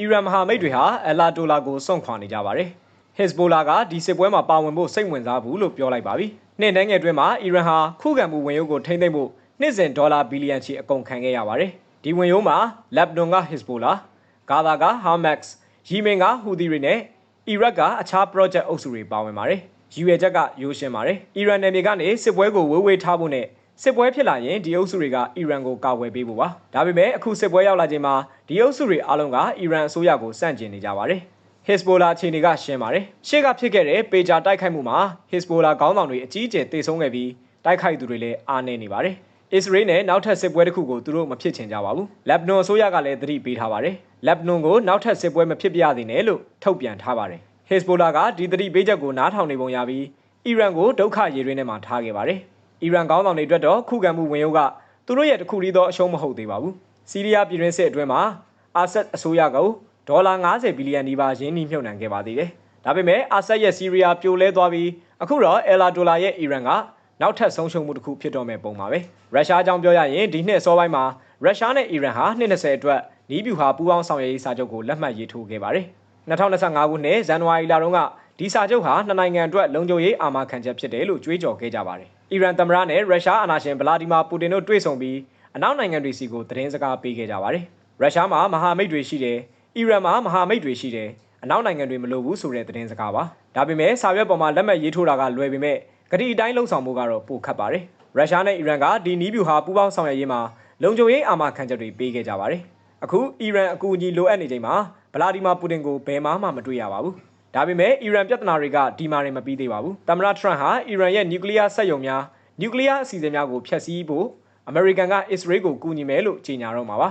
အီရန်မဟာမိတ်တွေဟာအလာတိုလာကိုစွန့်ခွာနေကြပါတယ်ဟစ်ဇ်ဘိုလာကဒီစစ်ပွဲမှာပါဝင်ဖို့စိတ်ဝင်စားဘူးလို့ပြောလိုက်ပါပြီနှစ်နှဲငယ်အတွင်းမှာအီရန်ဟာခုခံမှုဝင်ရုပ်ကိုထိန်းသိမ်းဖို့နှစ်စဉ်ဒေါ်လာဘီလီယံချီအကုန်ခံခဲ့ရပါတယ်ဒီဝင်ရုံးမှာလက်ဘနွန်ကဟစ်ဇ်ဘိုလာဂါဇာကဟာမက်စ်ယီမင်ကဟူသီတွေနဲ့အီရတ်ကအခြား project အုပ်စုတွေပါဝင်ပါတယ်ရည်ရွယ်ချက်ကရိုးရှင်းပါတယ်အီရန်နယ်မြေကနေစစ်ပွဲကိုဝေးဝေးထားဖို့နဲ့ စစ်ပွဲဖြစ်လာရင်ဒီအုပ်စုတွေကအီရန်ကိုကာကွယ်ပေးဖို့ပါဒါပေမဲ့အခုစစ်ပွဲရောက်လာချိန်မှာဒီအုပ်စုတွေအားလုံးကအီရန်အစိုးရကိုစန့်ကျင်နေကြပါတယ်ဟစ်ဇ်ဘိုလာအခြေအနေကရှင်းပါတယ်ရှေ့ကဖြစ်ခဲ့တဲ့ပေဂျာတိုက်ခိုက်မှုမှာဟစ်ဇ်ဘိုလာခေါင်းဆောင်တွေအကြီးအကျယ်တေဆုံးခဲ့ပြီးတိုက်ခိုက်သူတွေလည်းအားနည်းနေပါတယ်အစ္စရေးနဲ့နောက်ထပ်စစ်ပွဲတစ်ခုကိုသူတို့မဖြစ်ချင်ကြပါဘူး။လက်ဘနွန်အစိုးရကလည်းသတိပေးထားပါတယ်။လက်ဘနွန်ကိုနောက်ထပ်စစ်ပွဲမဖြစ်ပြရသေးနဲ့လို့ထုတ်ပြန်ထားပါတယ်။ဟစ်ဇ်ဘိုလာကဒီသတိပေးချက်ကိုနားထောင်နေပုံရပြီးအီရန်ကိုဒုက္ခရေတွင်းထဲမှာထားခဲ့ပါတယ်။ အီရန်ကောင်းဆောင်တွေအတွက်တော့ခုခံမှုဝင်ရုပ်ကသူတို့ရဲ့တခုတည်းသောအရှုံးမဟုတ်သေးပါဘူး။စီးရီးယားပြည်တွင်းစစ်အတွင်းမှာအာဆတ်အစိုးရကဒေါ်လာ90ဘီလီယံနီးပါးရင်းနှီးမြှုပ်နှံခဲ့ပါသေးတယ်။ဒါပေမဲ့အာဆတ်ရဲ့စီးရီးယားပြိုလဲသွားပြီးအခုတော့အယ်လာဒိုလာရဲ့အီရန်ကနောက်ထပ်ဆုံးရှုံးမှုတစ်ခုဖြစ်တော့မဲ့ပုံပါပဲရုရှားအကြောင်းပြောရရင်ဒီနှစ်အစောပိုင်းမှာရုရှားနဲ့အီရန်ဟာနှစ်20အတွက်နီးဗျူဟာပူးပေါင်းဆောင်ရွက်ရေးစာချုပ်ကိုလက်မှတ်ရေးထိုးခဲ့ပါတယ်2025ခုနှစ်ဇန်နဝါရီလတုန်းက ဒီစာချုပ်ဟာနှစ်နိုင်ငံအတွက်လုံခြုံရေးအာမခံချက်ဖြစ်တယ်လို့ကြွေးကြော်ခဲ့ကြပါတယ်အီရန်သမ္မတနဲ့ရုရှားအာဏာရှင်ဗလာဒီမာပူတင်တို့တွေ့ဆုံပြီးအနောက်နိုင်ငံတွေစီကိုသတင်းစကားပေးခဲ့ကြပါတယ်ရုရှားမှာမဟာမိတ်တွေရှိတယ်အီရန်မှာမဟာမိတ်တွေရှိတယ်အနောက်နိုင်ငံတွေမလိုဘူးဆိုတဲ့သတင်းစကားပါဒါပေမဲ့စာရွက်ပေါ်မှာလက်မှတ်ရေးထိုးတာကလွယ်ပေမဲ့ဂတိအတိုင်းလှုံ့ဆော်မှုကတော့ပိုခတ်ပါတယ်ရုရှားနဲ့အီရန်ကဒီနီးဗျူဟာပူးပေါင်းဆောင်ရွက်ရေးမှာလုံခြုံရေးအာမခံချက်တွေပေးခဲ့ကြပါတယ်အခုအီရန်အကူအညီလိုအပ်နေချိန်မှာဗလာဒီမာပူတင်ကိုဘယ်မှမှမတွေ့ရပါဘူး ဒါပေမဲ့အီရန်ပြဿနာတွေကဒီမာတွေမပြီးသေးပါဘူးသမ္မတထရန့်ဟာအီရန်ရဲ့နျူကလ িয়ার စက်ရုံများနျူကလ িয়ার အစီအစဉ်များကိုဖျက်ဆီးဖို့အမေရိကန်ကအစ္စရေးကိုကူညီမယ်လို့ကြေညာတော့မှာပါ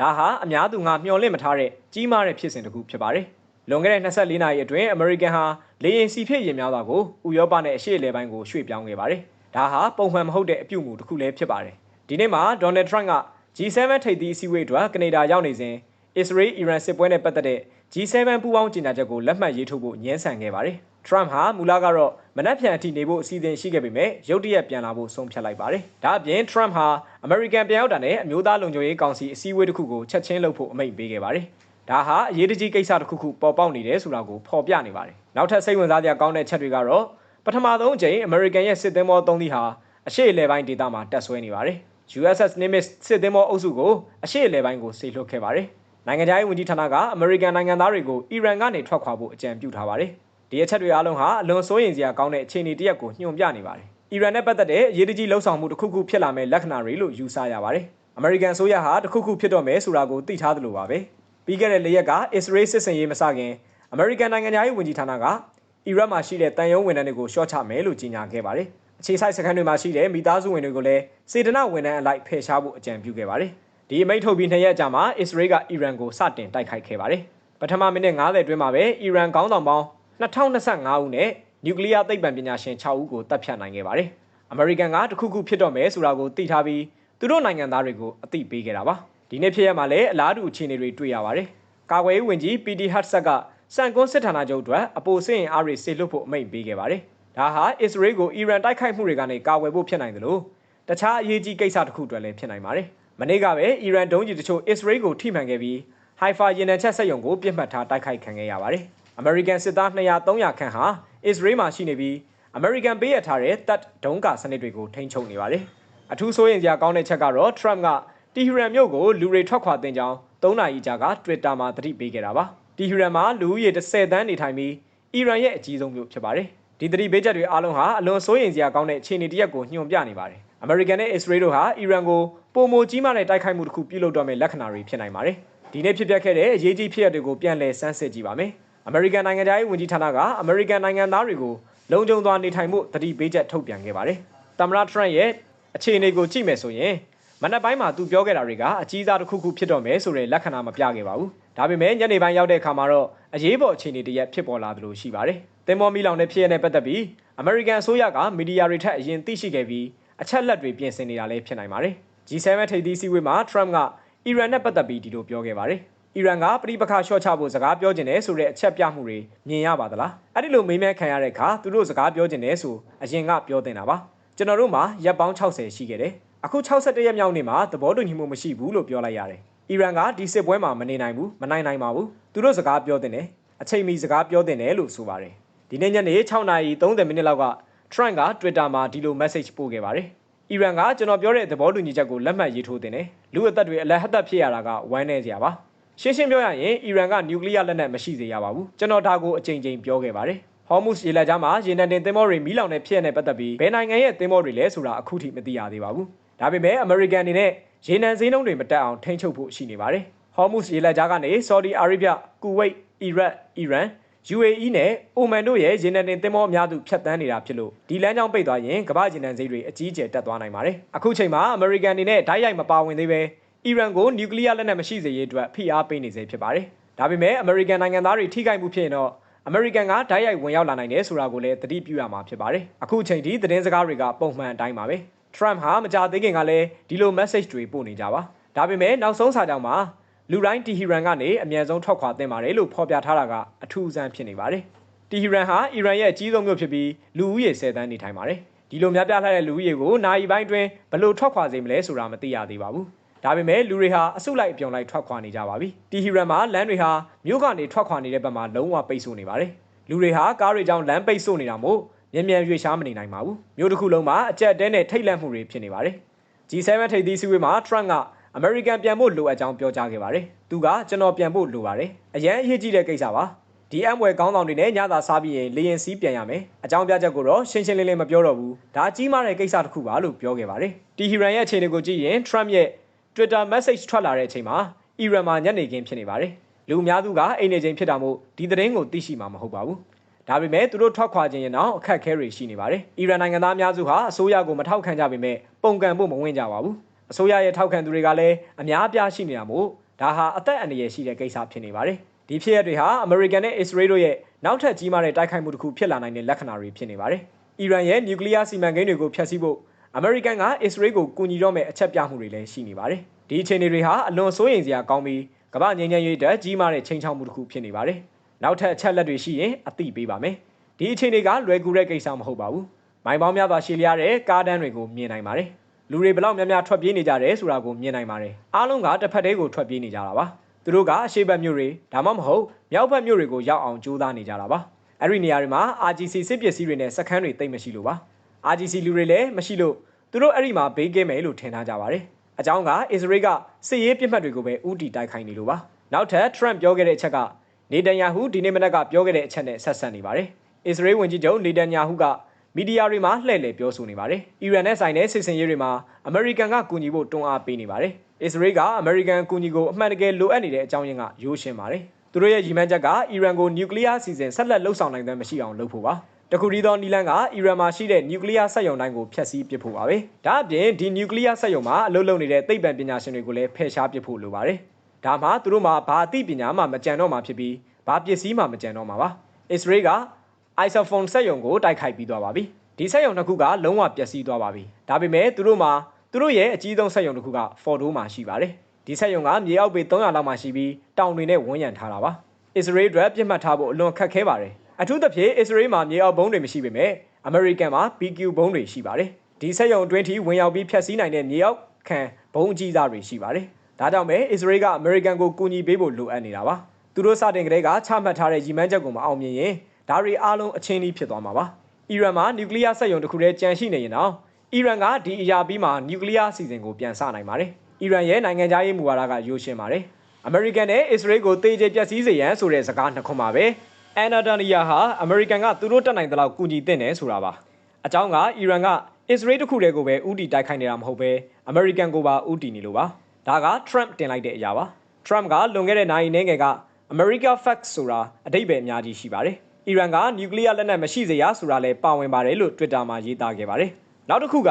ဒါဟာအများသူငါမျှော်လင့်မထားတဲ့ကြီးမားတဲ့ဖြစ်စဉ်တစ်ခုဖြစ်ပါတယ်လွန်ခဲ့တဲ့24နာရီအတွင်းအမေရိကန်ဟာလေယာဉ်စီဖြည့်ရင်များစွာကိုဥရောပနဲ့အရှေ့အလယ်ပိုင်းကိုရွှေ့ပြောင်းခဲ့ပါတယ်။ဒါဟာပုံမှန်မဟုတ်တဲ့အပြုအမူတစ်ခုလည်းဖြစ်ပါတယ်။ဒီနေ့မှာဒေါ်နယ်ထရန့်က G7 ထိပ်သီးအစည်းအဝေးအတွက်ကနေဒါရောက်နေစဉ်အစ္စရေးအီရန်စစ်ပွဲနဲ့ပတ်သက်တဲ့ G7 ပူးပေါင်းကြေညာချက်ကိုလက်မှတ်ရေးထိုးဖို့ညှင်းဆန်ခဲ့ပါတယ်။ Trump ဟာမူလကတော့မနက်ဖြန်အထိနေဖို့အစီအစဉ်ရှိခဲ့ပေမဲ့ရုတ်တရက်ပြန်လာဖို့ဆုံးဖြတ်လိုက်ပါတယ်။ဒါအပြင် Trump ဟာ American ပြန်ရောက်တာနဲ့အမျိုးသားလုံခြုံရေးကောင်စီအစည်းအဝေးတစ်ခုကိုချက်ချင်းလုပ်ဖို့အမိန့်ပေးခဲ့ပါတယ်။ဒါဟာအရေးတကြီးကိစ္စတစ်ခုခုပေါ်ပေါက်နေတယ်ဆိုတာကိုဖော်ပြနေပါတယ်။နောက်ထပ်စိတ်ဝင်စားစရာကောင်းတဲ့ချက်တွေကတော့ပထမဆုံးအကြိမ် American ရဲ့စစ်သင်္ဘော၃စီးဟာအရှေ့အလယ်ပိုင်းဒေသမှာတက်ဆွဲနေပါတယ်။ USS Nimitz စစ်သင်္ဘောအုပ်စုကိုအရှေ့အလယ်ပိုင်းကိုဆေလွှတ်ခဲ့ပါတယ်။ နိုင်ငံခြားရေးဝန်ကြီးဌာနကအမေရိကန်နိုင်ငံသားတွေကိုအီရန်ကနေထွက်ခွာဖို့အကြံပြုထားပါတယ်။ဒီအချက်တွေအားလုံးဟာအလွန်စိုးရိမ်စရာကောင်းတဲ့အခြေအနေတစ်ရပ်ကိုညွှန်ပြနေပါတယ်။အီရန်နဲ့ပတ်သက်တဲ့အရေးတကြီးလှုံ့ဆော်မှုတစ်ခုခုဖြစ်လာမဲ့လက္ခဏာတွေလို့ယူဆရပါတယ်။အမေရိကန်ဆိုရဟာတစ်ခုခုဖြစ်တော့မယ်ဆိုတာကိုသိထားသလိုပါပဲ။ပြီးခဲ့တဲ့၄ရက်ကအစ္စရေးစစ်စင်ရေးမစခင်အမေရိကန်နိုင်ငံသားရေးဝန်ကြီးဌာနကအီရတ်မှာရှိတဲ့တန်ယုံဝန်ထမ်းတွေကိုရှော့ချမယ်လို့ကြေညာခဲ့ပါတယ်။အခြေစိုက်စခန်းတွေမှာရှိတဲ့မိသားစုဝင်တွေကိုလည်းစေတနာဝန်ထမ်းအလိုက်ဖယ်ရှားဖို့အကြံပြုခဲ့ပါတယ်။ ဒီအမိန့်ထုတ်ပြီးနှစ်ရက်ကြာမှာအစ္စရေးကအီရန်ကိုစတင်တိုက်ခိုက်ခဲ့ပါတယ်။ပထမမိနစ်90အတွင်းမှာပဲအီရန်ခေါင်းဆောင်ပေါင်း2025ဦးနဲ့နျူကလ িয়ার သိပ္ပံပညာရှင်6ဦးကိုတပ်ဖြတ်နိုင်ခဲ့ပါတယ်။အမေရိကန်ကတခုခုဖြစ်တော့မယ်ဆိုတာကိုသိထားပြီးသူတို့နိုင်ငံသားတွေကိုအသိပေးခဲ့တာပါ။ဒီနေ့ဖြစ်ရမှာလည်းအလားတူအခြေအနေတွေတွေ့ရပါတယ်။ကာကွယ်ရေးဝန်ကြီး PD Hatsat ကစံကွန်းစစ်ဌာနချုပ်အတွက်အပိုစင်အားတွေဆေလွတ်ဖို့အမိန့်ပေးခဲ့ပါတယ်။ဒါဟာအစ္စရေးကိုအီရန်တိုက်ခိုက်မှုတွေကနေကာကွယ်ဖို့ဖြစ်နိုင်တယ်လို့တခြားအရေးကြီးကိစ္စတစ်ခုအတွက်လည်းဖြစ်နိုင်ပါတယ်။ မနေ့ကပဲအီရန်ဒုံးကျည်တချို့အစ္စရေးကိုထိမှန်ခဲ့ပြီးဟိုင်ဖာရင်နံချက်ဆက်ယုံကိုပြစ်မှတ်ထားတိုက်ခိုက်ခံခဲ့ရပါတယ်။ American စစ်သား200 300ခန့်ဟာအစ္စရေးမှာရှိနေပြီး American ပေးရထားတဲ့တပ်ဒုံးကာစနစ်တွေကိုထိန်းချုပ်နေပါတယ်။အထူးဆိုရင်စရာကောင်းတဲ့ချက်ကတော့ Trump ကတီဟီရန်မြို့ကိုလူတွေထွက်ခွာတင်ကြောင်း၃နာရီကြာက Twitter မှာသတိပေးခဲ့တာပါ။တီဟီရန်မှာလူဦးရေ30တန်းနေထိုင်ပြီးအီရန်ရဲ့အကြီးဆုံးမြို့ဖြစ်ပါတယ်။ဒီသတိပေးချက်တွေအားလုံးဟာအလွန်စိုးရိမ်စရာကောင်းတဲ့အခြေအနေတစ်ရပ်ကိုညွှန်ပြနေပါတယ်။ အမေရိကန်နဲ့အစ္စရေးတို့ဟာအီရန်ကိုပုံမိုကြီးမားတဲ့တိုက်ခိုက်မှုတစ်ခုပြုလုပ်တော့မယ့်လက္ခဏာတွေဖြစ်နိုင်ပါတယ်။ဒီနေ့ဖြစ်ပျက်ခဲ့တဲ့အရေးကြီးဖြစ်ရပ်တွေကိုပြန်လည်စမ်းစစ်ကြည့်ပါမယ်။အမေရိကန်နိုင်ငံသားရေးဝန်ကြီးဌာနကအမေရိကန်နိုင်ငံသားတွေကိုလုံခြုံစွာနေထိုင်မှုသတိပေးချက်ထုတ်ပြန်ခဲ့ပါတယ်။သမ္မတထရန့်ရဲ့အခြေအနေကိုကြည့်မယ်ဆိုရင်မနက်ပိုင်းမှာသူပြောခဲ့တာတွေကအကြီးစားတစ်ခုခုဖြစ်တော့မယ်ဆိုတဲ့လက္ခဏာမပြခဲ့ပါဘူး။ဒါပေမဲ့ညနေပိုင်းရောက်တဲ့အခါမှာတော့အရေးပေါ်အခြေအနေတရက်ဖြစ်ပေါ်လာသလိုရှိပါတယ်။တင်မောမီလောင်တဲ့ဖြစ်ရတဲ့ပတ်သက်ပြီးအမေရိကန်အစိုးရကမီဒီယာတွေထက်အရင်သိရှိခဲ့ပြီး အချက်လက်တွေပြင်ဆင်နေတာလည်းဖြစ်နိုင်ပါတယ်။ G7 ထိပ်သီးစည်းဝေးမှာ Trump ကအီရန်နဲ့ပတ်သက်ပြီးဒီလိုပြောခဲ့ပါတယ်။အီရန်ကပြိပခါလျှော့ချဖို့စကားပြောကျင်တယ်ဆိုတဲ့အချက်ပြမှုတွေမြင်ရပါသလားအဲ့ဒီလိုမေးမြန်းခံရတဲ့အခါသူတို့စကားပြောကျင်တယ်ဆိုအရင်ကပြောတင်တာပါကျွန်တော်တို့မှာရပ်ပေါင်း60ရှိခဲ့တယ်အခု61ရက်မြောက်နေ့မှာသဘောတူညီမှုမရှိဘူးလို့ပြောလိုက်ရတယ်အီရန်ကဒီစစ်ပွဲမှာမနေနိုင်ဘူးမနိုင်နိုင်ပါဘူးသူတို့စကားပြောတင်တယ်အချိန်မီစကားပြောတင်တယ်လို့ဆိုပါတယ်ဒီနေ့ညနေ6နာရီ30မိနစ်လောက်က Trump က Twitter မှာဒီလို message ပို့ခဲ့ပါတယ်အီရန်ကကျွန်တော်ပြောတဲ့သဘောတူညီချက်ကိုလက်မှတ်ရေးထိုးတင်တယ်လူအသက်တွေအလဟတ်သက်ဖြစ်ရတာကဝမ်းနည်းစရာပါရှင်းရှင်းပြောရရင်အီရန်ကနျူကလ িয়ার လက်နက်မရှိစေရပါဘူးကျွန်တော်ဒါကိုအကြိမ်ကြိမ်ပြောခဲ့ပါတယ်ဟော်မုစ်ရေလက်ကြားမှာရေနံတင်သင်္ဘောတွေမီးလောင်တဲ့ဖြစ်ရတဲ့ပတ်သက်ပြီးဘယ်နိုင်ငံရဲ့သင်္ဘောတွေလဲဆိုတာအခုထိမသိရသေးပါဘူးဒါပေမဲ့အမေရိကန်အနေနဲ့ရေနံစည်းနှုန်းတွေမတက်အောင်ထိန်းချုပ်ဖို့ရှိနေပါတယ်ဟော်မုစ်ရေလက်ကြားကနေဆော်ဒီအာရေဗျကူဝိတ်အီရတ်အီရန် UAE နဲ့အိုမန်တို့ရဲ့ရေနံတင်သင်္ဘောအများစုဖြတ်တန်းနေတာဖြစ်လို့ဒီလမ်းကြောင်းပိတ်သွားရင်ကမ္ဘာရေနံစိမ်းတွေအကြီးအကျယ်တက်သွားနိုင်ပါတယ်။အခုချိန်မှာအမေရိကန်အနေနဲ့ဓာတ်ရိုက်မပါဝင်သေးပဲအီရန်ကိုနျူကလ িয়ার လက်နက်မရှိစေရေးအတွက်ဖိအားပေးနေစေဖြစ်ပါတယ်။ဒါပေမဲ့အမေရိကန်နိုင်ငံသားတွေထိခိုက်မှုဖြစ်ရင်တော့အမေရိကန်ကဓာတ်ရိုက်ဝင်ရောက်လာနိုင်တယ်ဆိုတာကိုလည်းသတိပြုရမှာဖြစ်ပါတယ်။အခုချိန်ထိသတင်းစကားတွေကပုံမှန်အတိုင်းပါပဲ။ Trump ဟာမကြသေးခင်ကလည်းဒီလို message တွေပို့နေကြပါ။ဒါပေမဲ့နောက်ဆုံးစာကြောင်းမှာ လူတိုင်းတီဟီရန်ကနေအမြန်ဆုံးထွက်ခွာသင့်ပါတယ်လို့ဖော်ပြထားတာကအထူးအဆန်းဖြစ်နေပါတယ်။တီဟီရန်ဟာအီရန်ရဲ့အကြီးဆုံးမြို့ဖြစ်ပြီးလူဦးရေ10တန်းနေထိုင်ပါတယ်။ဒီလိုများပြားလှတဲ့လူဦးရေကိုနိုင်ပိုင်းတွင်ဘယ်လိုထွက်ခွာစေမလဲဆိုတာမသိရသေးပါဘူး။ဒါပေမဲ့လူတွေဟာအစုလိုက်အပြုံလိုက်ထွက်ခွာနေကြပါပြီ။တီဟီရန်မှာလမ်းတွေဟာမြို့ကနေထွက်ခွာနေတဲ့ဘက်မှာလုံးဝပိတ်ဆို့နေပါတယ်။လူတွေဟာကားတွေကြောင့်လမ်းပိတ်ဆို့နေတာမို့မြန်မြန်ရွေ့ရှားမနေနိုင်ပါဘူး။မြို့တစ်ခုလုံးမှာအကြက်တဲနဲ့ထိတ်လန့်မှုတွေဖြစ်နေပါတယ်။ G7 ထိပ်သီးစည်းဝေးမှာ Trump က အမေရိကန်ပြန်ဖို့လိုအပ်ကြောင်းပြောကြားခဲ့ပါတယ်။သူကကျွန်တော်ပြန်ဖို့လိုပါတယ်။အရန်အရေးကြီးတဲ့ကိစ္စပါ။ဒီအမ်ဝဲကောင်းဆောင်တွေနဲ့ညသာစားပြီးရင်လေရင်စီးပြန်ရမယ်။အကြောင်းပြချက်ကိုတော့ရှင်းရှင်းလင်းလင်းမပြောတော့ဘူး။ဒါကြီးမားတဲ့ကိစ္စတစ်ခုပါလို့ပြောခဲ့ပါတယ်။တီဟီရန်ရဲ့အခြေအနေကိုကြည့်ရင် Trump ရဲ့ Twitter message ထွက်လာတဲ့အချိန်မှာအီရန်မှာညနေခင်းဖြစ်နေပါတယ်။လူအများစုကအိမ်နေချိန်ဖြစ်တာမို့ဒီသတင်းကိုသိရှိမှာမဟုတ်ပါဘူး။ဒါပေမဲ့သူတို့ထွက်ခွာခြင်းရင်တော့အခက်အခဲတွေရှိနေပါတယ်။အီရန်နိုင်ငံသားအများစုဟာအစိုးရကိုမထောက်ခံကြပေမဲ့ပုံကံဖို့မဝင်ကြပါဘူး။ အစိုးရရဲ့ထောက်ခံသူတွေကလည်းအများအပြားရှိနေတာမို့ဒါဟာအသက်အန္တရာယ်ရှိတဲ့ကိစ္စဖြစ်နေပါတယ်။ဒီဖြစ်ရပ်တွေဟာအမေရိကန်နဲ့အစ္စရေးတို့ရဲ့နောက်ထပ်ကြီးမားတဲ့တိုက်ခိုက်မှုတစ်ခုဖြစ်လာနိုင်တဲ့လက္ခဏာတွေဖြစ်နေပါတယ်။အီရန်ရဲ့နျူကလ িয়ার စီမံကိန်းတွေကိုဖျက်ဆီးဖို့အမေရိကန်ကအစ္စရေးကိုကူညီတော့မဲ့အချက်ပြမှုတွေလည်းရှိနေပါတယ်။ဒီအခြေအနေတွေဟာအလွန်စိုးရိမ်စရာကောင်းပြီးကမ္ဘာငြိမ်းချမ်းရေးအတွက်ကြီးမားတဲ့ချိန်ချောက်မှုတစ်ခုဖြစ်နေပါတယ်။နောက်ထပ်အချက်လက်တွေရှိရင်အသိပေးပါမယ်။ဒီအခြေအနေကလွယ်ကူတဲ့ကိစ္စမဟုတ်ပါဘူး။မိုင်ပေါင်းများစွာရှည်လျားတဲ့ကားတန်းတွေကိုမြင်နိုင်ပါတယ်။ လူတွေဘလောက်များများထွက်ပြေးနေကြတယ်ဆိုတာကိုမြင်နိုင်ပါတယ်။အားလုံးကတစ်ဖက်တည်းကိုထွက်ပြေးနေကြတာပါ။သူတို့ကအရှေ့ဘက်မြို့တွေဒါမှမဟုတ်မြောက်ဘက်မြို့တွေကိုရောက်အောင်ကြိုးစားနေကြတာပါ။အဲ့ဒီနေရာတွေမှာ RGC စစ်ပစ္စည်းတွေနဲ့စခန်းတွေတိတ်မရှိလို့ပါ။ RGC လူတွေလည်းမရှိလို့သူတို့အဲ့ဒီမှာဘေးကင်းမယ်လို့ထင်ထားကြပါတယ်။အကြောင်းကအစ္စရေးကစစ်ရေးပြစ်မှတ်တွေကိုပဲဥတီတိုက်ခိုင်းနေလို့ပါ။နောက်ထပ် Trump ပြောခဲ့တဲ့အချက်ကနေတန်ယာဟုဒီနေ့မနက်ကပြောခဲ့တဲ့အချက်နဲ့ဆက်ဆက်နေပါတယ်။အစ္စရေးဝန်ကြီးချုပ်နေတန်ယာဟုက မီဒီယာတွေမှာလှည့်လည်ပြောဆိုနေပါတယ်။အီရန်နဲ့ဆိုင်တဲ့စစ်စင်ရေးတွေမှာအမေရိကန်ကကူညီဖို့တွန်းအားပေးနေပါတယ်။အစ္စရေးကအမေရိကန်ကူညီကိုအမှန်တကယ်လိုအပ်နေတဲ့အကြောင်းရင်းကရိုးရှင်းပါတယ်။သူတို့ရဲ့ရည်မှန်းချက်ကအီရန်ကိုနျူကလ িয়ার စီစဉ်ဆက်လက်လှုပ်ဆောင်နိုင်တဲ့မရှိအောင်လုပ်ဖို့ပါ။တခုတည်းသောနီလန်ကအီရန်မှာရှိတဲ့နျူကလ িয়ার စက်ရုံတိုင်းကိုဖျက်ဆီးပစ်ဖို့ပါပဲ။ဒါအပြင်ဒီနျူကလ িয়ার စက်ရုံမှာအလုပ်လုပ်နေတဲ့သိပ္ပံပညာရှင်တွေကိုလည်းဖယ်ရှားပစ်ဖို့လိုပါတယ်။ဒါမှသူတို့မှာဘာအသိပညာမှမကြံတော့မှာဖြစ်ပြီးဘာပစ္စည်းမှမကြံတော့မှာပါ။အစ္စရေးက iPhone စက်ရုံကိုတိုက်ခိုက်ပြီးသွားပါပြီ။ဒီစက်ရုံတစ်ခုကလုံးဝပျက်စီးသွားပါပြီ။ဒါပေမဲ့သူတို့မှာသူတို့ရဲ့အကြီးဆုံးစက်ရုံတစ်ခုက Fordo မှာရှိပါတယ်။ဒီစက်ရုံကမြေအောက်ပေ300လောက်မှရှိပြီးတောင်တွေနဲ့ဝန်းရံထားတာပါ။အစ္စရေးအတွက်ပြစ်မှတ်ထားဖို့အလွန်ခက်ခဲပါတယ်။အထူးသဖြင့်အစ္စရေးမှာမြေအောက်ဘုံတွေမရှိပေမဲ့အမေရိကန်မှာ PQ ဘုံတွေရှိပါတယ်။ဒီစက်ရုံအတွင်းထိဝင်ရောက်ပြီးဖျက်ဆီးနိုင်တဲ့မြေအောက်ခံဘုံအကြီးစားတွေရှိပါတယ်။ဒါကြောင့်ပဲအစ္စရေးကအမေရိကန်ကိုကူညီပေးဖို့လိုအပ်နေတာပါ။သူတို့စတင်ကလေးကချမှတ်ထားတဲ့ရည်မှန်းချက်ကိုမအောင်မြင်ရင် ဒါတွေအားလုံးအချင်းကြီးဖြစ်သွားမှာပါ။အီရန်မှာနျူကလ িয়ার စက်ရုံတစ်ခုတည်းကြန့်ရှိနေရင်တော့အီရန်ကဒီအရာပြီးမှနျူကလ িয়ার အစီအစဉ်ကိုပြန်စနိုင်ပါတယ်။အီရန်ရဲ့နိုင်ငံခြားရေးမူဝါဒကရိုးရှင်းပါတယ်။အမေရိကန်နဲ့အစ္စရေးကိုတေးကျပျက်စီးစေရန်ဆိုတဲ့စကားနှစ်ခွန်းပါပဲ။အန်နာဒနီယာဟာအမေရိကန်ကသူတို့တက်နိုင်တဲ့လောက်ကူညီတဲ့တယ်ဆိုတာပါ။အကြောင်းကအီရန်ကအစ္စရေးတခုတည်းကိုပဲဥတီတိုက်ခိုက်နေတာမဟုတ်ပဲအမေရိကန်ကိုပါဥတီနေလို့ပါ။ဒါက Trump တင်လိုက်တဲ့အရာပါ။ Trump ကလွန်ခဲ့တဲ့နိုင်နေငယ်က America Facts ဆိုတာအတိတ်ပဲအများကြီးရှိပါတယ်။ အီရန်ကနျူကလ িয়ার လက်နက်မရှိစေရဆိုတာလည်းပါဝင်ပါတယ်လို့ Twitter မှာရေးသားခဲ့ပါတယ်။နောက်တစ်ခုက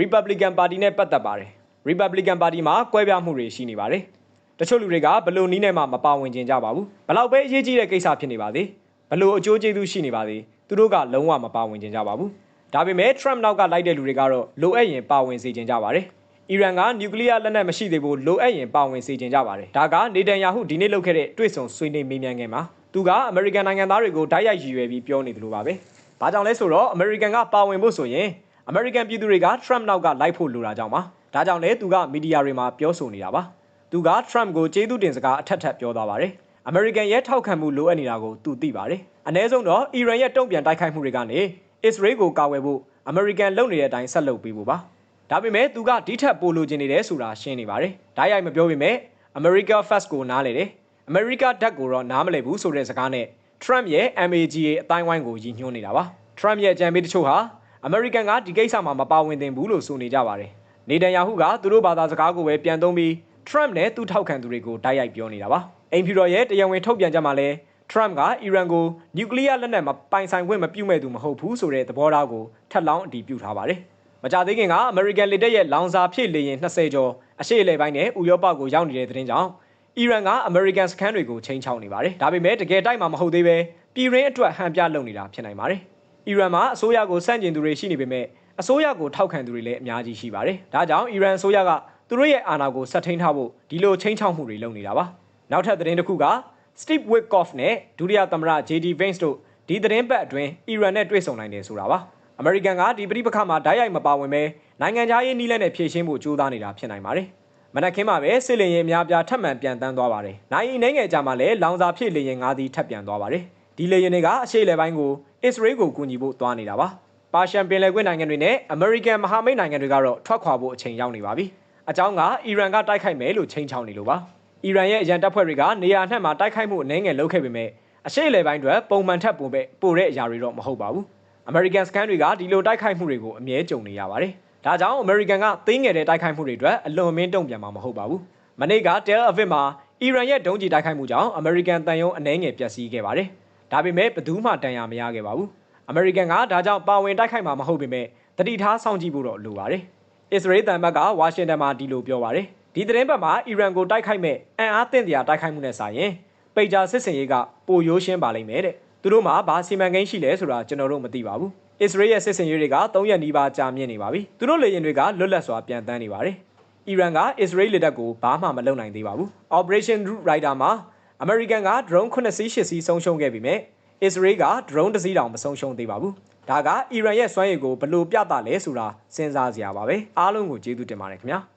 Republican Party နဲ့ပတ်သက်ပါတယ်။ Republican Party မှာကွဲပြားမှုတွေရှိနေပါတယ်။တချို့လူတွေကဘလို့နီးနဲ့မှမပါဝင်ကျင်ကြပါဘူး။ဘလောက်ပဲအရေးကြီးတဲ့ကိစ္စဖြစ်နေပါသေး။ဘလို့အကျိုးကျေးဇူးရှိနေပါသေး။သူတို့ကလုံးဝမပါဝင်ကျင်ကြပါဘူး။ဒါပေမဲ့ Trump နောက်ကလိုက်တဲ့လူတွေကတော့လိုအပ်ရင်ပါဝင်စေချင်ကြပါတယ်။အီရန်ကနျူကလ িয়ার လက်နက်မရှိသေးဘူးလိုအပ်ရင်ပါဝင်စေချင်ကြပါတယ်။ဒါကနေတန်ယာဟုဒီနေ့လုပ်ခဲ့တဲ့တွေ့ဆုံဆွေးနွေးမေးမြန်းခင်းမှာ သူကအမေရိကန်နိုင်ငံသားတွေကိုဓာတ်ရိုက်ရည်ရွယ်ပြီးပြောနေတယ်လို့ပါပဲ။ဘာကြောင့်လဲဆိုတော့အမေရိကန်ကပါဝင်ဖို့ဆိုရင်အမေရိကန်ပြည်သူတွေက Trump နောက်ကလိုက်ဖို့လိုတာကြောင့်ပါ။ဒါကြောင့်လဲသူကမီဒီယာတွေမှာပြောဆိုနေတာပါ။သူက Trump ကိုကျေးဇူးတင်စကားအထက်ထပ်ပြောသွားပါတယ်။ American ရဲ့ထောက်ခံမှုလိုအပ်နေတာကိုသူသိပါတယ်။အ ਨੇ ဆုံးတော့ Iran ရဲ့တုံ့ပြန်တိုက်ခိုက်မှုတွေကနေ Israel ကိုကာကွယ်ဖို့ American လုပ်နေတဲ့အတိုင်းဆက်လုပ်ပေးဖို့ပါ။ဒါပေမဲ့သူကဒီထက်ပိုလိုချင်နေတယ်ဆိုတာရှင်းနေပါတယ်။ဓာတ်ရိုက်မပြောပေမဲ့ America First ကိုနားလေတယ်။ America ဓာတ်ကိုတော့နားမလည်ဘူးဆိုတဲ့စကားနဲ့ Trump ရဲ့ MAGA အတိုင်းဝိုင်းကိုရည်ညွှန်းနေတာပါ။ Trump ရဲ့ကြံပေးတချို့ဟာ American ကဒီကိစ္စမှာမပါဝင်သင့်ဘူးလို့ဆိုနေကြပါတယ်။နေတန်ယာဟုကသူတို့ဘာသာစကားကိုပဲပြန်သုံးပြီး Trump နဲ့သူ့ထောက်ခံသူတွေကိုတိုက်ရိုက်ပြောနေတာပါ။အိမ်ဖြူတော်ရဲ့တရားဝင်ထုတ်ပြန်ချက်မှာလည်း Trump ကအီရန်ကိုနျူကလ িয়ার လက်နက်မပိုင်ဆိုင်ခွင့်မပြုမဲ့သူမဟုတ်ဘူးဆိုတဲ့သဘောထားကိုထပ်လောင်းအတည်ပြုထားပါတယ်။မကြသေးခင်က American လေတပ်ရဲ့လောင်စာဖြည့်လေယာဉ်20ကျော်အရှေ့အလယ်ပိုင်းနဲ့ဥရောပကိုရောက်နေတဲ့သတင်းကြောင့် အီရန်က American စခန်းတွေကိုချိန်ချောက်နေပါတယ်။ဒါပေမဲ့တကယ်တိုက်မှာမဟုတ်သေးပဲပြည်ရင်းအတွက်ဟန်ပြလုပ်နေတာဖြစ်နိုင်ပါတယ်။အီရန်မှာအစိုးရကိုစန့်ကျင်သူတွေရှိနေပေမဲ့အစိုးရကိုထောက်ခံသူတွေလည်းအများကြီးရှိပါတယ်။ဒါကြောင့်အီရန်အစိုးရကသူတို့ရဲ့အာဏာကိုဆက်ထိန်ထားဖို့ဒီလိုချိန်ချောက်မှုတွေလုပ်နေတာပါ။နောက်ထပ်သတင်းတစ်ခုက Steve Witkoff နဲ့ဒုတိယသမ္မတ JD Vance တို့ဒီသတင်းပတ်အတွင်းအီရန်နဲ့တွေ့ဆုံနိုင်တယ်ဆိုတာပါ။အမေရိကန်ကဒီပြည်ပခါမှာဓာတ်ရိုက်မပါဝင်ပဲနိုင်ငံခြားရေးနည်းလမ်းနဲ့ဖြည့်ရှင်းဖို့ကြိုးစားနေတာဖြစ်နိုင်ပါတယ်။ မနက်ခင်းမှာပဲစစ်လင်ရင်အများပြားထပ်မံပြန်တန်းသွားပါတယ်။နိုင်ရင်နိုင်ငံကြမှာလည်းလောင်စာဖြည့်လေရင်၅စီးထပ်ပြန်သွားပါတယ်။ဒီလေရင်တွေကအရှေ့လေပိုင်းကိုအစ္စရေးကိုကူညီဖို့သွားနေတာပါ။ပါရှန်ပင်လယ်ကွေ့နိုင်ငံတွေနဲ့အမေရိကန်မဟာမိတ်နိုင်ငံတွေကတော့ထွက်ခွာဖို့အချိန်ရောက်နေပါပြီ။အကြောင်းကအီရန်ကတိုက်ခိုက်မယ်လို့ချိန်ချောင်းနေလို့ပါ။အီရန်ရဲ့အရန်တပ်ဖွဲ့တွေကနေရာအနှံ့မှာတိုက်ခိုက်မှုအနှဲငယ်လုပ်ခဲ့ပေမဲ့အရှေ့လေပိုင်းတွေပုံမှန်ထက်ပိုပဲပိုတဲ့အရာတွေတော့မဟုတ်ပါဘူး။ American စကန်တွေကဒီလိုတိုက်ခိုက်မှုတွေကိုအမြဲကြုံနေရပါတယ်။ ဒါကြောင့် American ကသိငယ်တဲ့တိုက်ခိုက်မှုတွေအတွက်အလွန်မင်းတုံ့ပြန်မှာမဟုတ်ပါဘူး။မနေ့က Tel Aviv မှာအီရန်ရဲ့ဒုံးကျည်တိုက်ခိုက်မှုကြောင့် American တန်ယုံအနှဲငယ်ပျက်စီးခဲ့ပါတယ်။ဒါပေမဲ့ဘယ်သူမှတန်ရာမရခဲ့ပါဘူး။ American ကဒါကြောင့်ပါဝင်တိုက်ခိုက်မှာမဟုတ်ပေမဲ့တတိထားစောင့်ကြည့်ဖို့တော့လိုပါတယ်။ Israel တန်ဘက်ကဝါရှင်တန်မှာဒီလိုပြောပါတယ်။ဒီသတင်းပတ်မှာအီရန်ကိုတိုက်ခိုက်မဲ့အင်အားသင့်တရားတိုက်ခိုက်မှုနဲ့စာရင်ပိတ်ကြားစစ်စင်ရေးကပိုရိုးရှင်းပါလိမ့်မယ်တဲ့။သူတို့မှာဘာစီမံကိန်းရှိလဲဆိုတာကျွန်တော်တို့မသိပါဘူး။ Israel ရဲ့စစ်စင်ရေးတွေက3ရက်နီးပါးကြာမြင့်နေပါပြီ။သူတို့လေယာဉ်တွေကလွတ်လပ်စွာပြန်တန်းနေပါတယ်။အီရန်က Israel လက်တပ်ကိုဘာမှမလုပ်နိုင်သေးပါဘူး။ Operation Root Rider မှာ American က drone 9စီး8စီးဆုံးရှုံးခဲ့ပြီမဲ့ Israel က drone တစ်စီးတောင်မဆုံးရှုံးသေးပါဘူး။ဒါကအီရန်ရဲ့စွမ်းရည်ကိုဘယ်လိုပြသလဲဆိုတာစဉ်းစားစရာပါပဲ။အားလုံးကိုကျေးဇူးတင်ပါတယ်ခင်ဗျာ။